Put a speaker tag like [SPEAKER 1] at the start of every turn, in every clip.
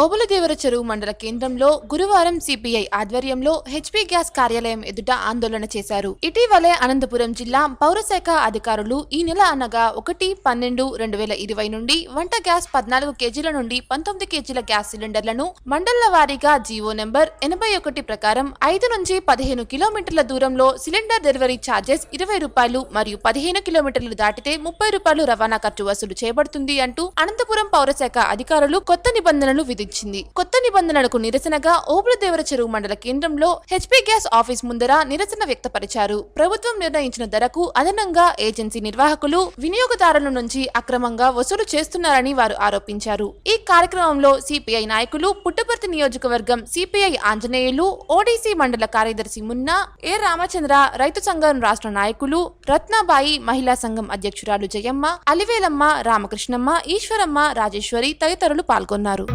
[SPEAKER 1] ఓబులదేవర చెరువు మండల కేంద్రంలో గురువారం సిపిఐ ఆధ్వర్యంలో హెచ్పీ గ్యాస్ కార్యాలయం ఎదుట ఆందోళన చేశారు. ఇటీవలే అనంతపురం జిల్లా పౌరశాఖ అధికారులు ఈ నెల అనగా ఒకటి పన్నెండు రెండు వేల ఇరవై నుండి వంట గ్యాస్ పద్నాలుగు కేజీల నుండి పంతొమ్మిది కేజీల గ్యాస్ సిలిండర్లను మండల వారీగా జీవో నెంబర్ ఎనభై ఒకటి ప్రకారం ఐదు నుంచి పదిహేను కిలోమీటర్ల దూరంలో సిలిండర్ డెలివరీ ఛార్జెస్ ఇరవై రూపాయలు మరియు పదిహేను కిలోమీటర్లు దాటితే ముప్పై రూపాయలు రవాణా ఖర్చు వసూలు చేయబడుతుంది అంటూ అనంతపురం పౌరశాఖ అధికారులు కొత్త నిబంధనలు ఇచ్చింది. కొత్త నిబంధనలకు నిరసనగా ఓబులదేవర చెరువు మండల కేంద్రంలో హెచ్పీ గ్యాస్ ఆఫీస్ ముందర నిరసన వ్యక్తపరిచారు. ప్రభుత్వం నిర్ణయించిన ధరకు అదనంగా ఏజెన్సీ నిర్వాహకులు వినియోగదారుల నుంచి అక్రమంగా వసూలు చేస్తున్నారని వారు ఆరోపించారు. ఈ కార్యక్రమంలో సిపిఐ నాయకులు పుట్టపర్తి నియోజకవర్గం సిపిఐ ఆంజనేయులు ఓడీసీ మండల కార్యదర్శి మున్నా ఏ రామచంద్ర రైతు సంఘం రాష్ట్ర నాయకులు రత్నాబాయి మహిళా సంఘం అధ్యక్షురాలు జయమ్మ అలివేలమ్మ రామకృష్ణమ్మ ఈశ్వరమ్మ రాజేశ్వరి తదితరులు పాల్గొన్నారు.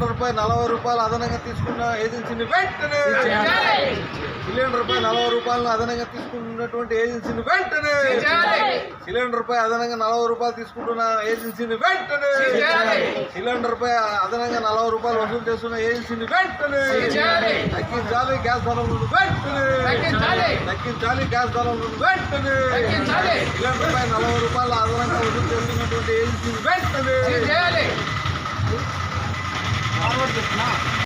[SPEAKER 2] నలభై రూపాయలు అదనంగా తీసుకున్న ఏజెన్సీని వెంటనే సిలిండర్ పై నలభై రూపాయలను అదనంగా తీసుకున్నటువంటి ఏజెన్సీని వెంటనే సిలిండర్ పై అదనంగా నలభై రూపాయలు తీసుకుంటున్న ఏజెన్సీని వెంటనే సిలిండర్ పై అదనంగా నలభై రూపాయలు వసూలు చేస్తున్న ఏజెన్సీని వెంటనే తగ్గించాలి గ్యాస్ ధరలను వెంటనే తగ్గించాలి గ్యాస్ ధరలను వెంటనే సిలిండర్ పై నలభై రూపాయలు అదనంగా వసూలు చేస్తున్నటువంటి ఏజెన్సీని వెంటనే না